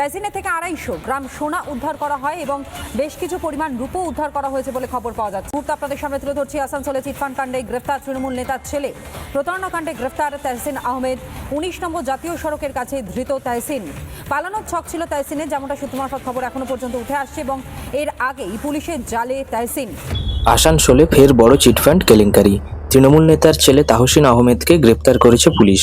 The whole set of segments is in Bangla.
তাইসিনের থেকে আড়াইশো গ্রাম সোনা উদ্ধার করা হয় এবং বেশ কিছু পরিমাণ রূপো উদ্ধার করা হয়েছে বলে খবর পাওয়া যাচ্ছে। মুহূর্তে আপনাদের সামনে তুলে ধরছি আসানসোলে চিটফান্ড কাণ্ডে গ্রেফতার তৃণমূল নেতার ছেলে। প্রতারণা কাণ্ডে গ্রেফতার তাহসিন আহমেদ। উনিশ নম্বর জাতীয় সড়কের কাছে ধৃত তাহসিন। পালানোর ছক ছিল তাহসিনের, যেমনটা সূত্র মারফত খবর এখনও পর্যন্ত উঠে আসছে এবং এর আগেই পুলিশের জালে তাহসিন। আসানসোলে ফের বড় চিটফান্ড কেলেঙ্কারি। তৃণমূল নেতার ছেলে তাহসিন আহমেদকে গ্রেপ্তার করেছে পুলিশ।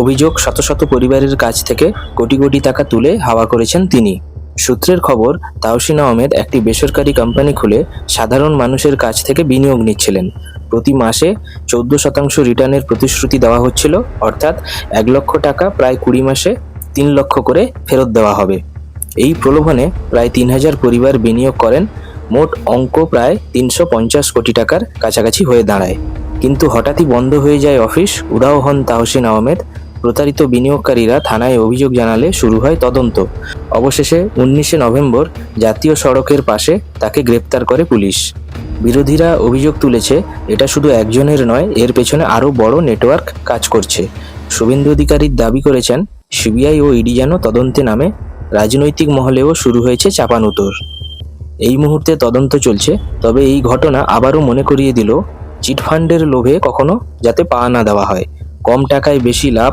অভিযোগ, শত শত পরিবারের কাছ থেকে কোটি কোটি টাকা তুলে হাওয়া করেছেন তিনি। সূত্রের খবর, তাহসিন আহমেদ একটি বেসরকারি কোম্পানি খুলে সাধারণ মানুষের কাছ থেকে বিনিয়োগ নিচ্ছিলেন। প্রতি মাসে চৌদ্দ শতাংশ রিটার্নের প্রতিশ্রুতি দেওয়া হচ্ছিল, অর্থাৎ এক লক্ষ টাকা প্রায় কুড়ি মাসে তিন লক্ষ করে ফেরত দেওয়া হবে। এই প্রলোভনে প্রায় তিন হাজার পরিবার বিনিয়োগ করেন। মোট অঙ্ক প্রায় তিনশো পঞ্চাশ কোটি টাকার কাছাকাছি হয়ে দাঁড়ায়। কিন্তু হঠাৎই বন্ধ হয়ে যায় অফিস। উধাও হন তাহসিন আহমেদ। প্রতারিত বিনিয়োগকারীরা থানায় অভিযোগ জানালে শুরু হয় তদন্ত। অবশেষে উনিশে নভেম্বর জাতীয় সড়কের পাশে তাকে গ্রেপ্তার করে পুলিশ। বিরোধীরা অভিযোগ তুলেছে, এটা শুধু একজনের নয়, এর পেছনে আরও বড় নেটওয়ার্ক কাজ করছে। শুভেন্দু অধিকারী দাবি করেছেন, সিবিআই ও ইডি যেন তদন্তে নামে, রাজনৈতিক মহলেও শুরু হয়েছে চাপানুতোর। এই মুহূর্তে তদন্ত চলছে, তবে এই ঘটনা আবারও মনে করিয়ে দিল চিটফান্ডের লোভে কখনো যাতে পা না দেওয়া হয়। কম টাকায় বেশি লাভ,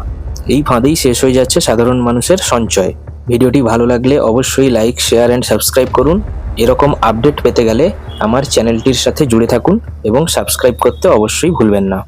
এই ফাঁদেই শেষ হয়ে যাচ্ছে সাধারণ মানুষের সঞ্চয়। ভিডিওটি ভালো লাগলে অবশ্যই লাইক, শেয়ার অ্যান্ড সাবস্ক্রাইব করুন। এরকম আপডেট পেতে গেলে আমার চ্যানেলটির সাথে জুড়ে থাকুন এবং সাবস্ক্রাইব করতে অবশ্যই ভুলবেন না।